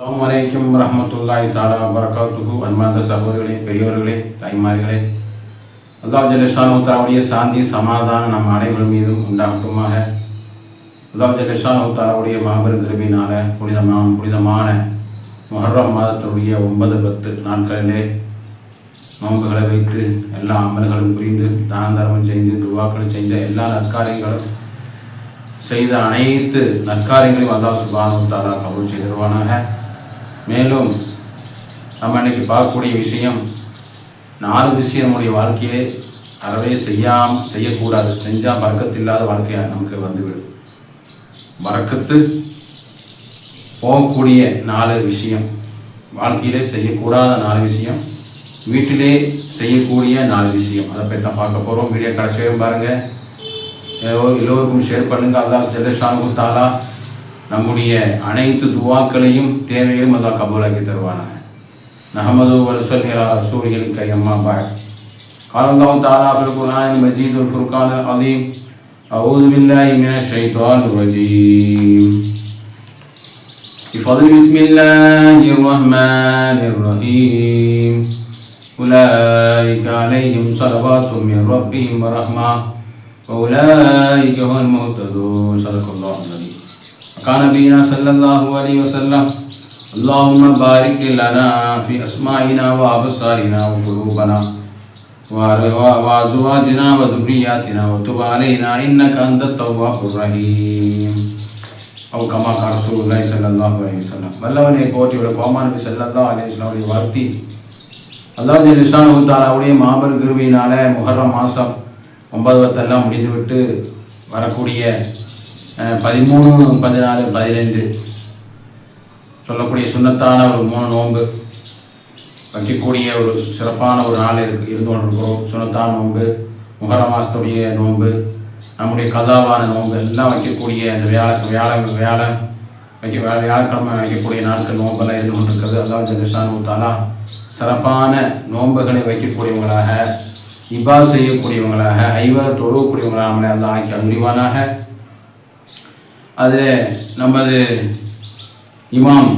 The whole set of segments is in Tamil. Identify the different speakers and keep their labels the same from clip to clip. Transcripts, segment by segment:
Speaker 1: அலாம் வலைக்கம் வரஹ்மத்துல்லாஹி தாலா வரகாத்துகு அன்பார்ந்த சகோதரர்களே பெரியவர்களே தாய்மார்களே அல்லாஹ் ஜல்லஷானு சாந்தி சமாதானம் நம் அனைவர் மீதும் உண்டாகட்டுமாக. அல்லாஹ் ஜல்லஷானு தாலாவுடைய மாபெரும் கிருபினால புனிதமான புனிதமான மொஹர்ரம் மாதத்துடைய ஒன்பது பத்து நாட்களிலே நோன்புகளை வைத்து எல்லா அமல்களும் புரிந்து தான தர்மம் செய்து துவாக்களை செய்த எல்லா நற்காரியங்களும் செய்த அனைத்து நற்காரியங்களையும் அல்லாஹ் சுபானு தாலா கபூல் செய்திருவானாக. மேலும் நம்ம இன்றைக்கி பார்க்கக்கூடிய விஷயம் நாலு விஷயம் நம்முடைய வாழ்க்கையிலே அறவே செய்யாம செய்யக்கூடாது செஞ்சால் வரக்கத்து இல்லாத வாழ்க்கை நமக்கு வந்துவிடும். வரக்கத்து போகக்கூடிய நாலு விஷயம் வாழ்க்கையிலே செய்யக்கூடாத நாலு விஷயம் வீட்டிலே செய்யக்கூடிய நாலு விஷயம். அதை பற்றி தான் பார்க்க போகிறோம் வீடியோ கடைசி வரையும் பாருங்கள் எல்லோருக்கும் ஷேர் பண்ணுங்கள் அல்லாஹ் ஜெல்லஷானு தாலா நம்முடைய அனைத்து துவாக்களையும் தேவைகளையும் அல்லாஹ் கபூலாக்கி தருவானாக நஹமது வலுசல்லி அலா ரசூலில் கையம்மா பாய் قال الله تعالى في القرآن المجيد والفرقان العظيم أعوذ بالله من الشيطان الرجيم بفضل بسم الله الرحمن الرحيم أولئك عليهم صلوات من ربهم ورحمة وأولئك هم المهتدون صدق الله العظيم وقال نبينا صلى الله عليه وسلم اللهم بارك لنا في أسمائنا وأبصارنا وقلوبنا وأر- وأزواجنا وذرياتنا وتب علينا إنك أنت التواب الرحيم அவ் கமா ரசூலுல்லாஹி ஸல்லல்லாஹு அலைஹி வஸல்லம் வல்லவனே போற்றியுள்ள கோமான் நபி ஸல்லல்லாஹு அலைஹி வஸல்லம் வாழ்த்தி அல்லாஹ் ஜெலிஷானு தாலாவுடைய மாபெரும் கிருபையினால முஹர்ரம் மாதம் ஒன்பது பத்தெல்லாம் முடிந்துவிட்டு வரக்கூடிய அஹ், பதிமூணு பதினாலு பதினைந்து. சொல்லக்கூடிய சுண்ணத்தான ஒரு மூணு நோன்பு. வைக்கக்கூடிய ஒரு சிறப்பான ஒரு நாள் இருக்கு இருந்து கொண்டிருக்கிறோம். சுனத்தான நோன்பு முகர மாசத்துடைய நோன்பு நம்முடைய கதாவான நோன்பு எல்லாம் வைக்கக்கூடிய அந்த வியாழ வியாழ வியாழன் வைக்க வியாழக்கிழமை வைக்கக்கூடிய நாட்கள் நோன்பெல்லாம் இருந்து கொண்டிருக்கிறது. அல்லாஹ் ஜெகசான் தாலா சிறப்பான நோன்புகளை வைக்கக்கூடியவங்களாக இபா செய்யக்கூடியவங்களாக ஐவர் தொழுவக்கூடியவங்களாக நம்மளை அல்லாஹ் ஆக்கி அருள்வானாக. அதில் நமது இமாம்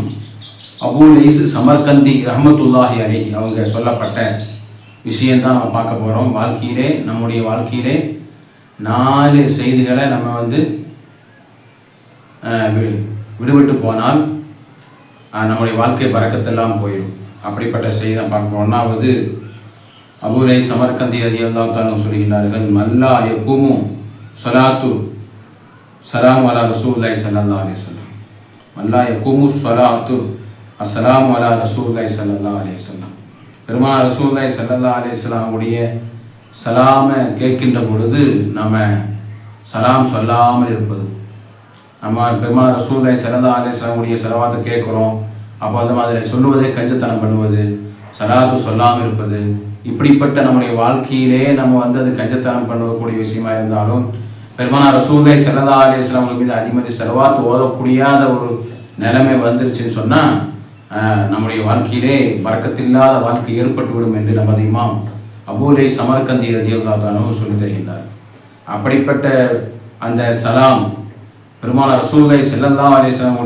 Speaker 1: அபூ ஈசு சமர்கந்தி ரஹமத்துல்லாஹி அலி அவங்க சொல்லப்பட்ட விஷயந்தான் நம்ம பார்க்க போகிறோம் வாழ்க்கையிலே நம்முடைய வாழ்க்கையிலே நாலு செய்திகளை நம்ம வந்து விடுபட்டு போனால் நம்முடைய வாழ்க்கை பறக்கத்தெல்லாம் போயிடும். அப்படிப்பட்ட செய்தி நம்ம பார்க்க ஒன்றாவது அபூலை சமர்கந்தி அதி அல்லாத்தாலும் சொல்கிறார்கள் மல்லா எப்பவும் சொலாத்து சலாம் அலா ரசூல்லாய் சல்லா அலி சொல்லம் மல்லா யகுமு ஸலாத்து அஸ்ஸலாமு அலா ரசூலுல்லாஹி ஸல்லல்லாஹு அலைஹி வஸல்லம் பெருமாள் ரசூலுல்லாஹி ஸல்லல்லாஹு அலைஹி வஸல்லம் உடைய சலாமை கேட்கின்ற பொழுது நம்ம சலாம் சொல்லாமல் இருப்பது. நம்ம பெருமாள் ரசூல்லாய் ஸல்லல்லாஹு அலி வஸல்லம் உடைய செலவாத்தை கேட்குறோம். அப்போ அந்த மாதிரி சொல்லுவதே கஞ்சத்தனம் பண்ணுவது சலாத்து சொல்லாமல் இருப்பது இப்படிப்பட்ட நம்முடைய வாழ்க்கையிலே நம்ம வந்து அது கஞ்சத்தனம் பண்ணக்கூடிய விஷயமா இருந்தாலும் பெருமானா ரசூலுல்லாஹி சரதா அலைஹி வஸல்லம் மீது அதிமதி செலவாத்து ஓதக்கூடியாத ஒரு நிலைமை வந்துருச்சுன்னு சொன்னால் நம்முடைய வாழ்க்கையிலே பறக்கத்தில்லாத வாழ்க்கை ஏற்பட்டுவிடும் என்று நமது இமாம் அபூலை சமர்கந்தி ரதியுல்லாத்தானும் சொல்லி தருகின்றார். அப்படிப்பட்ட அந்த சலாம் பெருமாள் ரசூலுல்லாஹி செல்லல்லா அலைஹி வஸல்லம்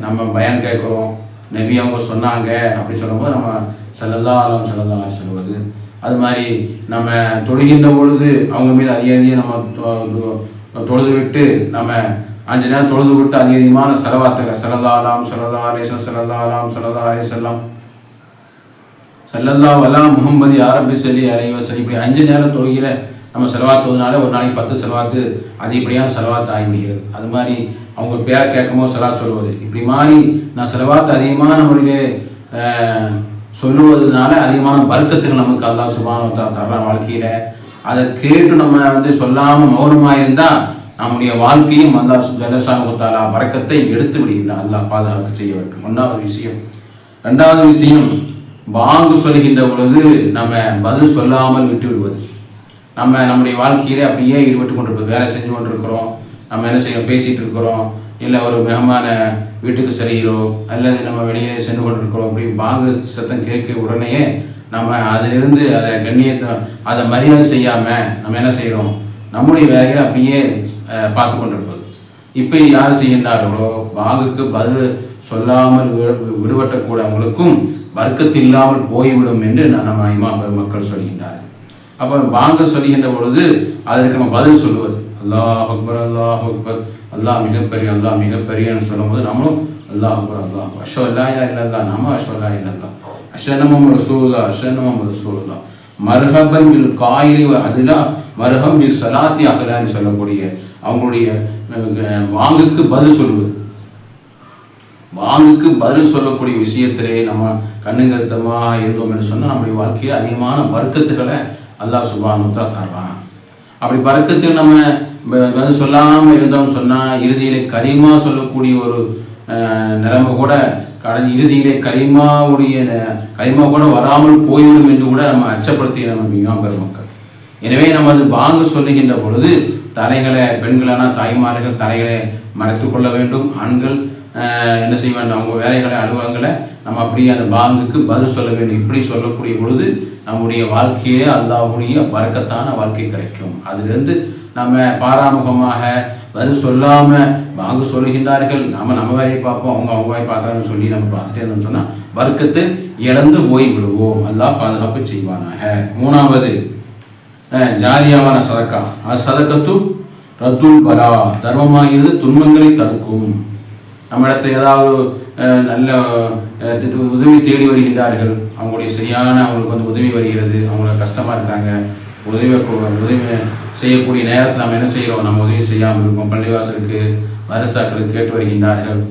Speaker 1: நம்ம பயன் கேட்குறோம் நபி அவங்க சொன்னாங்க அப்படி சொல்லும்போது நம்ம செல்லல்லா அலாம் செல்லல்லா சொல்லுவது அது மாதிரி நம்ம தொழுகின்ற பொழுது அவங்க மீது அதிகாரியை நம்ம தொ- தொழுது விட்டு நம்ம அஞ்சு நேரம் தொழுது விட்டு அதிக அதிகமான செலவாத்துகள் சல்லல்லா அலாம் சல்லல்லா அலேசம் சல்லல்லா அலாம் சல்லல்லா அலேசல்லாம் சல்லல்லா வலா முகம்மது அரபி சலி சரி இப்படி அஞ்சு நேரம் தொழுகிற நம்ம செலவாத்துவதனால ஒரு நாளைக்கு பத்து செலவாத்து அதிகப்படியாக செலவாத்து ஆகிவிடுகிறது அது மாதிரி அவங்க பேரை கேட்கும்போது செலவாத் சொல்லுவது. இப்படி மாதிரி நான் செலவாத்து அதிகமான முறையிலே சொல்லுவதனால அதிகமான வர்க்கத்துக்கு நமக்கு அல்லா சுபானத்தா தர்றான் வாழ்க்கையில. அதை கேட்டு நம்ம வந்து சொல்லாம மௌனமாக இருந்தால் நம்முடைய வாழ்க்கையும் அல்லா ஜலசாமுத்தாலா வரக்கத்தை எடுத்து விடுகின்றான் அல்லா பாதுகாப்பு செய்ய வேண்டும். ஒன்றாவது விஷயம். ரெண்டாவது விஷயம் வாங்கு சொல்கின்ற பொழுது நம்ம பதில் சொல்லாமல் விட்டு விடுவது. நம்ம நம்முடைய வாழ்க்கையிலே அப்படியே ஈடுபட்டு கொண்டிருப்போம். வேலை செஞ்சு கொண்டிருக்கிறோம். நம்ம என்ன செய்யணும்? பேசிகிட்டு இருக்கிறோம். இல்லை ஒரு மெகமான வீட்டுக்கு செல்கிறோம் அல்லது நம்ம வெளியே சென்று கொண்டிருக்கிறோம் அப்படி பாங்கு சத்தம் கேட்க உடனேயே நம்ம அதிலிருந்து அதை கண்ணியத்தை அதை மரியாதை செய்யாமல் நம்ம என்ன செய்கிறோம்? நம்முடைய வேலைகளை அப்படியே பார்த்து கொண்டிருப்பது. இப்போ யார் செய்கின்றார்களோ பாங்குக்கு பதில் சொல்லாமல் விடு- விடுபட்டக்கூடியவங்களுக்கும் வர்க்கத்து இல்லாமல் போய்விடும் என்று நான் நம்ம இமா பெருமக்கள் சொல்கின்றார் அப்போ வாங்க சொல்லுகின்ற பொழுது அதற்கு நம்ம பதில் சொல்லுவது அல்லாஹ் அக்பர் அல்லாஹ் அக்பர். அல்லாஹ் மிகப்பெரிய அல்லாஹ் மிகப்பெரியன்னு சொல்லும்போது நம்மளும் அல்லாஹ் அக்பர் அல்லாஹ் அஷோ இல்லாயா இல்லல்லா நம்ம அஷோ இல்லா இல்லல்லா அஷனமம் ரசூல்லா அஷனமம் ரசூல்லா மர்ஹபன் பில் காயிலி அதுலா மர்ஹம் பில் சலாத்தி அகலான்னு சொல்லக்கூடிய அவங்களுடைய வாங்குக்கு பதில் சொல்வது வாங்குக்கு பதில் சொல்லக்கூடிய விஷயத்திலே நம்ம கண்ணுங்கருத்தமாக இருந்தோம் என்று சொன்னால் நம்முடைய வாழ்க்கையை அதிகமான வர்க்கத்துகளை அல்லாஹ் சுபானுத்தா தருவான். அப்படி வர்க்கத்தில் நம்ம பதில் சொல்லாமல் இருந்தோம்னு சொன்னால் இறுதியிலே கரிமா சொல்லக்கூடிய ஒரு நிலைமை கூட கடந்த இறுதியிலே கரிமாவுடைய ந- கரிமா கூட வராமல் போய்விடும் என்று கூட நம்ம அச்சப்படுத்தி நம்ம மிகவும் பெருமக்கள். எனவே நம்ம அது வாங்க சொல்லுகின்ற பொழுது தலைகளை பெண்களான தாய்மார்கள் தலைகளை மறைத்து கொள்ள வேண்டும். ஆண்கள் என்ன செய்ய வேண்டும்? அவங்க வேலைகளை அலுவலகங்களை நம்ம அப்படியே அந்த பாங்குக்கு பதில் சொல்ல வேண்டும். இப்படி சொல்லக்கூடிய பொழுது நம்முடைய வாழ்க்கையிலே அல்லாவுடைய வர்க்கத்தான வாழ்க்கை கிடைக்கும். அதுலேருந்து நம்ம பாராமுகமாக பதில் சொல்லாமல் பாங்கு சொல்லுகின்றார்கள். நாம் நம்ம வேலையை பார்ப்போம். அவங்க அவங்க வேலையை பார்க்குறாங்கன்னு சொல்லி நம்ம பார்த்துட்டே இருந்தோம்னு சொன்னால் வர்க்கத்தை இழந்து போய் விடுவோம் அல்லாஹ் பாதுகாப்பு செய்வானாக. மூணாவது அஹ், ஜாரியாவான சதக்கா. அது சதக்கத்து ரத்துல் பலா. தர்மமாகிறது துன்பங்களை தடுக்கும். நம்மிடத்தில் ஏதாவது நல்ல உதவி தேடி வருகின்றார்கள். அவங்களுடைய சரியான அவங்களுக்கு வந்து உதவி வருகிறது. அவங்கள கஷ்டமாக இருக்கிறாங்க உதவி உதவி செய்யக்கூடிய நேரத்தில் நம்ம என்ன செய்கிறோம் நம்ம உதவி செய்யாமல் இருக்கோம். பள்ளிவாசலுக்கு வரசாக்களுக்கு கேட்டு வருகின்றார்கள்.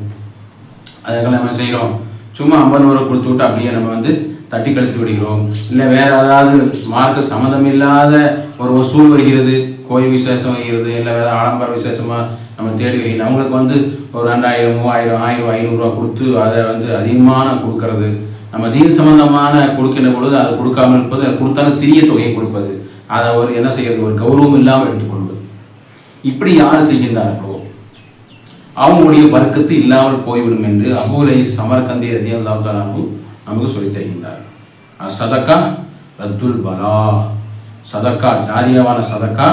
Speaker 1: அதெல்லாம் நம்ம செய்கிறோம் சும்மா ஐம்பது ரூபா கொடுத்து விட்டு அப்படியே நம்ம வந்து தட்டி கழித்து விடுகிறோம். இல்லை வேற ஏதாவது மார்க்க சம்மந்தம் இல்லாத ஒரு வசூல் வருகிறது கோயில் விசேஷம் வருகிறது இல்லை வேற ஆடம்பர விசேஷமா நம்ம தேடி வருகிறோம் அவங்களுக்கு வந்து ஒரு ரெண்டாயிரம் மூவாயிரம் ஆயிரம் ஐநூறுரூவா கொடுத்து அதை வந்து அதிகமான கொடுக்கறது. நம்ம தீன் சம்பந்தமான கொடுக்கின்ற பொழுது அதை கொடுக்காமல் இருப்பது அதை கொடுத்தாலும் சிறிய தொகையை கொடுப்பது. அதை ஒரு என்ன செய்யறது? ஒரு கௌரவம் இல்லாமல் எடுத்துக்கொள்வது. இப்படி யார் செய்கின்றார்களோ அவங்களுடைய வர்க்கத்து இல்லாமல் போய்விடும் என்று அபூலை சமரகந்தி ரதி நமக்கு சொல்லித் தருகின்றார் சதக்கா ரத்துல் பலா. சதக்கா ஜாரியாவான சதக்கா.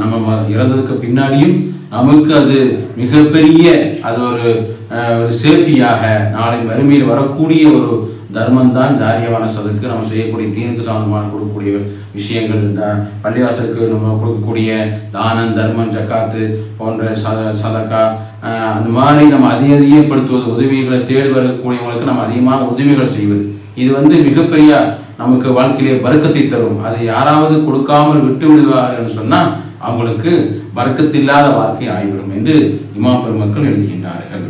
Speaker 1: நம்ம ம- இறந்ததுக்கு பின்னாடியும் நமக்கு அது மிகப்பெரிய அது ஒரு ஆஹ், ஒரு சேஃப்டியாக நாளை மறுமையில் வரக்கூடிய ஒரு தர்மம் தான் ஜாரியமான சதக்கு. நம்ம செய்யக்கூடிய தீனுக்கு சம்பந்தமான கொடுக்கக்கூடிய விஷயங்கள் இந்த பள்ளிவாசலுக்கு நம்ம கொடுக்கக்கூடிய தானம் தர்மம் ஜக்காத்து போன்ற சத சதக்கா அந்த மாதிரி நம்ம அதிக அதிகப்படுத்துவது உதவிகளை தேடி வரக்கூடியவங்களுக்கு நம்ம அதிகமாக உதவிகள் செய்வது. இது வந்து மிகப்பெரிய நமக்கு வாழ்க்கையிலே வர்க்கத்தை தரும். அது யாராவது கொடுக்காமல் விட்டு விடுவார்கள் சொன்னால் அவங்களுக்கு வர்க்கத்தில்லாத வாழ்க்கை ஆகிவிடும் என்று இமாம் பெருமக்கள் எழுதுகின்றார்கள்.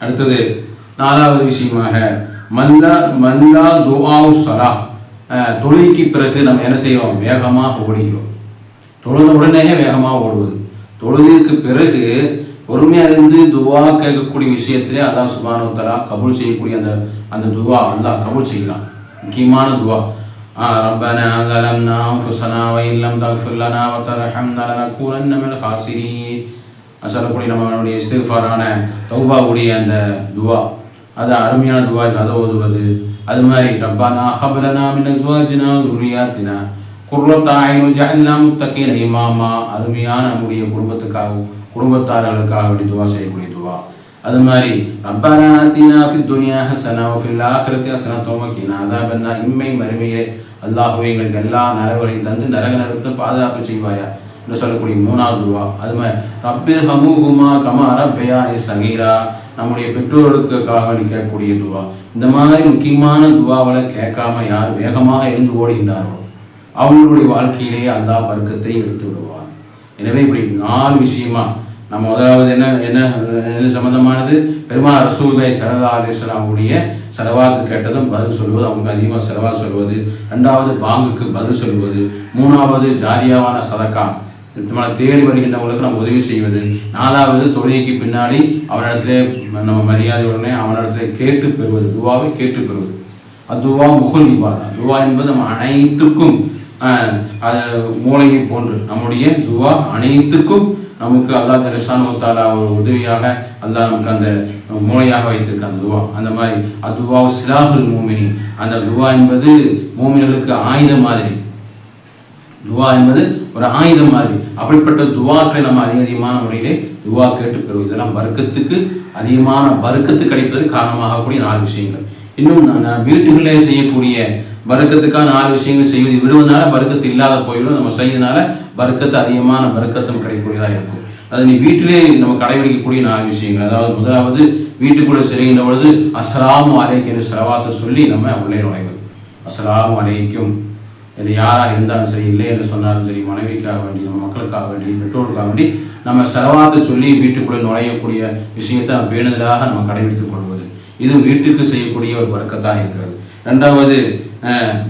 Speaker 1: அடுத்தது நாலாவது விஷயமாக மல்லா மல்லா துஆவு சலா அஹ், தொழுகைக்கு பிறகு நம்ம என்ன செய்வோம்? வேகமாக ஓடுகிறோம். தொழுத உடனே வேகமாக ஓடுவது. தொழுதிற்கு பிறகு பொறுமையாக இருந்து துவா கேட்கக்கூடிய விஷயத்திலே அல்லாஹ் சுபானு தலா கபூல் செய்யக்கூடிய அந்த அந்த துவா அல்லாஹ் கபூல் செய்யலாம் முக்கியமான துவா ஆஹ் ربنا ظلمنا أنفسنا وإن لم تغفر لنا وترحمنا لنكونن من الخاسرين சொல்லக்கூடிய நம்மளுடைய இஸ்திஃபாரான தௌபாவுடைய அந்த துவா அது அருமையான துவா அதை ஓதுவது அது மாதிரி ரப்பானா ஹபலனா மின் அஸ்வாஜினா துரியாத்தினா குர்லத்தாயினு ஜஹல்லா முத்தகீன இமாமா அருமையான நம்முடைய குடும்பத்துக்காகவும் குடும்பத்தார்களுக்காக வேண்டி துவா செய்யக்கூடிய துவா. அது மாதிரி ரப்பனா ஆத்தினா ஃபி துனியா ஹசனா ஃபில் ஆஹிரத்தி ஹசனா தோமக்கினா அதான் பண்ணா இம்மை மருமையே அல்லாஹுவே எங்களுக்கு எல்லா நரவுகளையும் தந்து நரக நரத்தை பாதுகாப்பு செய்வாயா என்று சொல்லக்கூடிய மூணாவது துவா. அது மாதிரி ரப்பில் ஹமு ஹுமா கமா ரப்பையா ஏ சகீரா நம்முடைய பெற்றோர்களுக்காக வேண்டி கேட்கக்கூடிய துவா. இந்த மாதிரி முக்கியமான துவாவில் கேட்காம யார் வேகமாக எழுந்து ஓடுகின்றார்களோ அவங்களுடைய வாழ்க்கையிலேயே அந்த வர்க்கத்தை எடுத்து விடுவார் எனவே இப்படி நாலு விஷயமா நம்ம முதலாவது என்ன என்ன என்ன சம்பந்தமானது? பெருமாள் ரசூலை சரதா அலிஸ்லாமுடைய செலவாத்து கேட்டதும் பதில் சொல்வது அவங்க அதிகமாக செலவா சொல்வது. ரெண்டாவது பாங்குக்கு பதில் சொல்வது. மூணாவது ஜாரியாவான சதக்கா. நம்மளை தேடி வருகின்றவங்களுக்கு நம்ம உதவி செய்வது. நாலாவது தொழுகைக்கு பின்னாடி அவனிடத்திலே நம்ம மரியாதையுடனே அவனிடத்திலே கேட்டு பெறுவது. துவாவை கேட்டு பெறுவது. அதுவா முகுல் இபாதா. துவா என்பது நம்ம அனைத்துக்கும் அது மூளையை போன்று நம்முடைய துவா அனைத்துக்கும் நமக்கு அல்லா ஜலஷானு ஒரு உதவியாக அல்லா நமக்கு அந்த மூளையாக வைத்திருக்க அந்த துவா. அந்த மாதிரி அதுவா சிலாபுல் மூமினி அந்த துவா என்பது மூமினர்களுக்கு ஆயுதம் மாதிரி. துவா என்பது ஒரு ஆயுதம் மாதிரி. அப்படிப்பட்ட துவாக்களை நம்ம அதிக அதிகமான முறையிலே துவா கேட்டு பெறுவோம். இதெல்லாம் வர்க்கத்துக்கு அதிகமான வர்க்கத்து கிடைப்பது காரணமாகக்கூடிய நாலு விஷயங்கள். இன்னும் நான் நான் வீட்டுகளிலே செய்யக்கூடிய வர்க்கத்துக்கான நாலு விஷயங்கள் செய்வது விடுவதனால வர்க்கத்து இல்லாத போயிடும். நம்ம செய்யறதுனால வர்க்கத்து அதிகமான வர்க்கத்தும் கிடைக்கக்கூடியதாக இருக்கும். அது நீ வீட்டிலே நம்ம கடைபிடிக்கக்கூடிய நாலு விஷயங்கள். அதாவது முதலாவது வீட்டுக்குள்ளே செல்கின்ற பொழுது அஸ்ஸலாமு அலைக்கும் சிரவாத்தை செலவாத்தை சொல்லி நம்ம உள்ளே நுழைவது அஸ்ஸலாமு அலைக்கும் இது யாராக இருந்தாலும் சரி இல்லை என்று சொன்னாலும் சரி மனைவிக்காக வேண்டி நம்ம மக்களுக்காக வேண்டி பெற்றோருக்காக வேண்டி நம்ம செலவாத்தை சொல்லி வீட்டுக்குள்ளே நுழையக்கூடிய விஷயத்தை நம்ம பேணுதலாக நம்ம கடைபிடித்துக் கொள்வது. இது வீட்டுக்கு செய்யக்கூடிய ஒரு வர்க்கத்தாக இருக்கிறது. ரெண்டாவது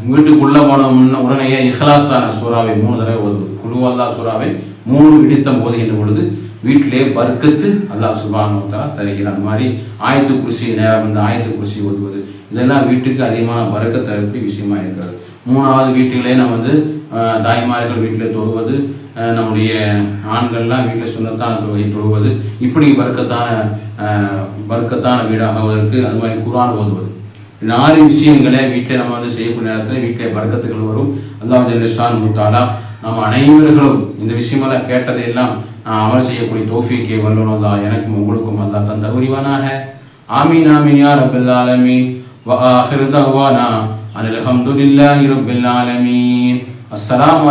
Speaker 1: வீட்டுக்குள்ளே போன முன்ன உடனேயே இஹ்லாஸான சூறாவை மூணு தடவை ஓதுவது குழுவல்லா சூறாவை மூணு இடித்தம் ஓதுகின்ற பொழுது வீட்டிலே வர்க்கத்து அல்லா சுபானு தருகிறான். தருகிறார் மாதிரி ஆயத்து குருசி நேரம் இந்த ஆயத்து குருசி ஓதுவது இதெல்லாம் வீட்டுக்கு அதிகமான வர்க்க தரக்கூடிய விஷயமா இருக்கிறது. மூணாவது வீட்டிலே நம்ம வந்து தாய்மார்கள் வீட்டில் தொழுவது நம்முடைய ஆண்கள்லாம் வீட்டில் சுண்ணத்தான தொழுகை தொழுவது இப்படி வர்க்கத்தான அஹ், வர்க்கத்தான வீடாகுவதற்கு அது மாதிரி குர்ஆன் ஓதுவது. நாலு விஷயங்களை வீட்டில் நம்ம வந்து செய்யக்கூடிய நேரத்தில் வீட்டில் வர்க்கத்துகள் வரும். அல்லாஹ் ஜல்லிஷான் முத்தாலா நம்ம அனைவர்களும் இந்த விஷயமெல்லாம் கேட்டதையெல்லாம் நான் அமல் செய்யக்கூடிய தோஃபிக்கை வல்லனதா எனக்கும் உங்களுக்கும் அல்லா தந்த தகுரிவானாக ஆமீன் ஆமீன் யார் ரப்பல் ஆலமீன். வ ஆஹிரு தஅவானா அனில் ஹம்துலில்லாஹி ரப்பில் ஆலமீன். அஸ்ஸலாமு